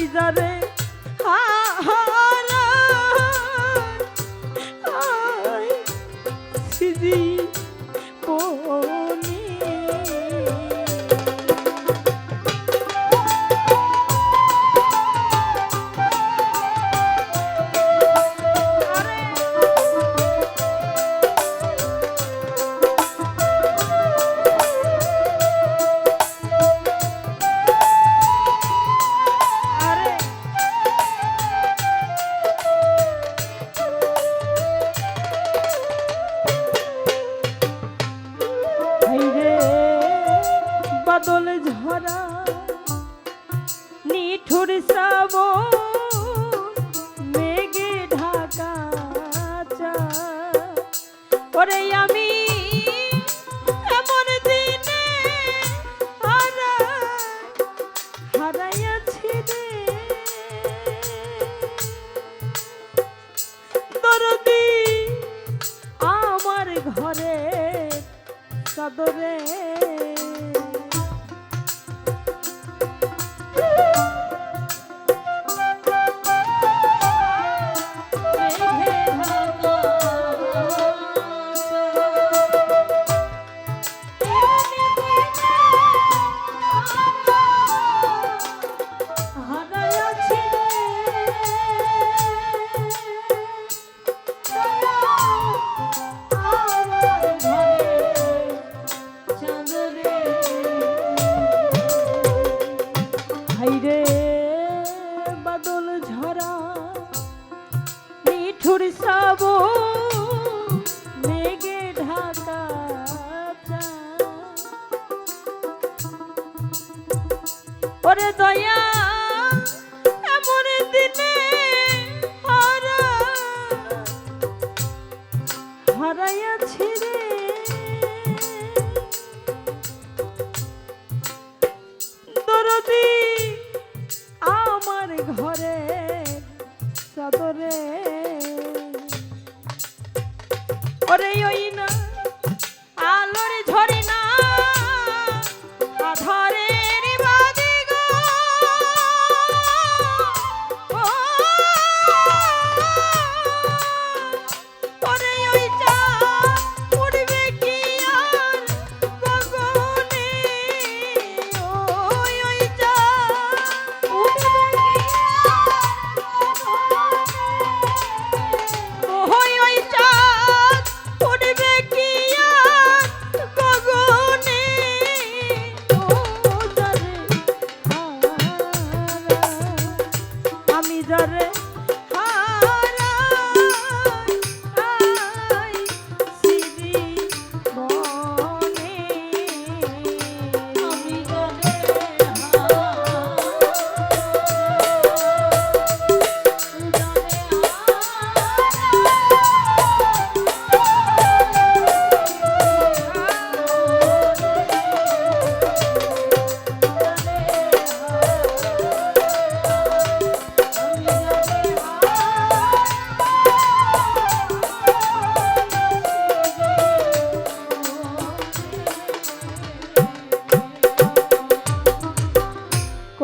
নিজরে সদরে হারাইয়াছি রে দরদি আমার ঘরে সদরে ওরে ওই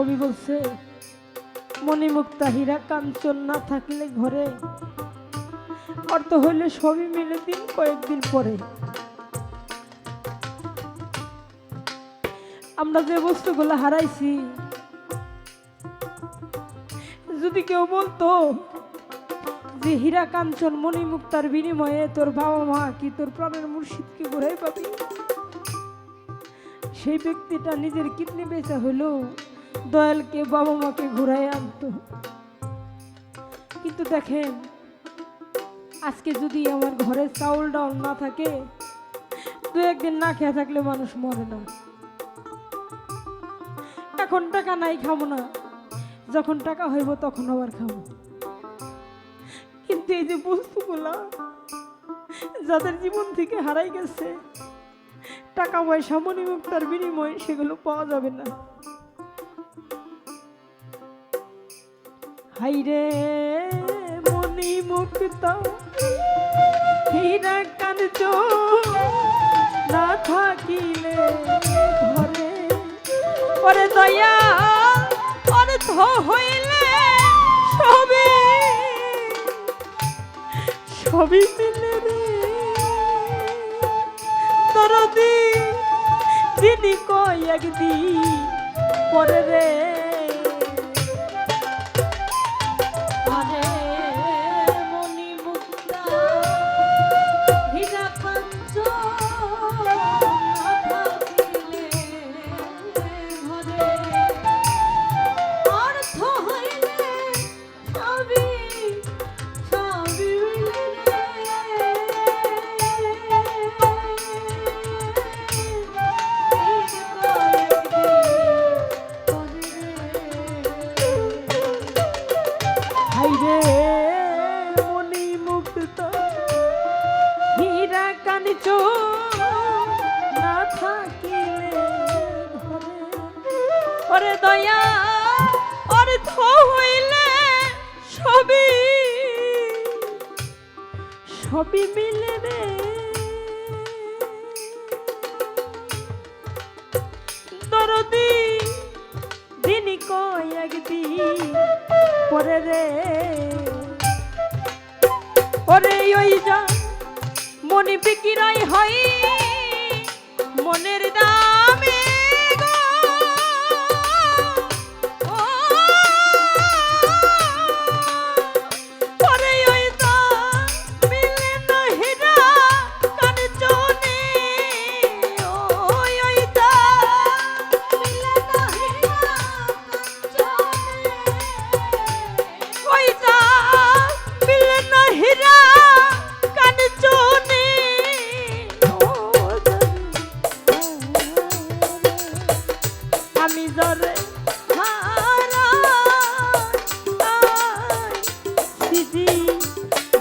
কবি বলছে মণিমুক্তা হীরা কাঞ্চন না থাকলে ঘরে। অর্থ হইলে সবই মিলে দিন কয়েকদিন পরে। আমরা যে বস্তুগুলো হারাইছি, যদি কেউ বলতো যে, হীরা কাঞ্চন মণিমুক্তার বিনিময়ে তোর বাবা মা কি তোর প্রাণের মুর্শিদকে ঘুরাই পাবি? সেই ব্যক্তিটা নিজের কিডনি বেচা হইলেও দয়ালকে বাবা মাকে ঘুরাই আনতো। কিন্তু দেখেন, আজকে যদি আমার ঘরে চাউল ডাউল না থাকে, দু একদিন না খেয়ে থাকলে মানুষ মরে না। এখন টাকা নাই, খাব না। যখন টাকা হইব তখন আবার খাব। কিন্তু এই যে বস্তুগুলা, যাদের জীবন থেকে হারাই গেছে, টাকা পয়সা, মণিমুক্তার বিনিময়ে সেগুলো পাওয়া যাবে না। হাইরে মনি মুক্ত। হীরা কাঞ্চ না থাকিলে ঘরে। পরে দয়া অর্থ হইলে সবে। সবই মিলে রে। তরদি যিনি কয় একদিন পরে রে। হাইরে মনি মুক্ত। হীরা কানিচ না থাকিলে ওরে দয়া অর্থ হইলে সবই। সবই মিলে রে রে। ওরে ওই যা মনে বিকিরাই হয় মনের দামে।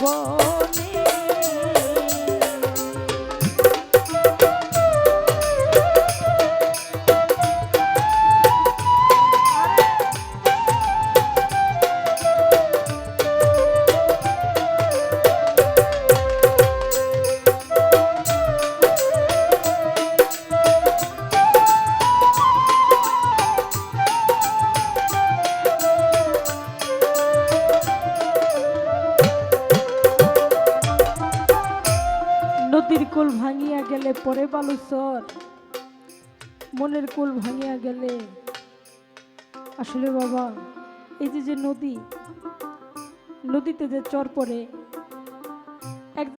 Oh. নদীর কুল ভাঙিয়া গেলে পরে বালুচর মনের কুল ভাঙিয়া গেলে। আসলে বাবা, এই যে যে নদী, নদীতে যে চর পড়ে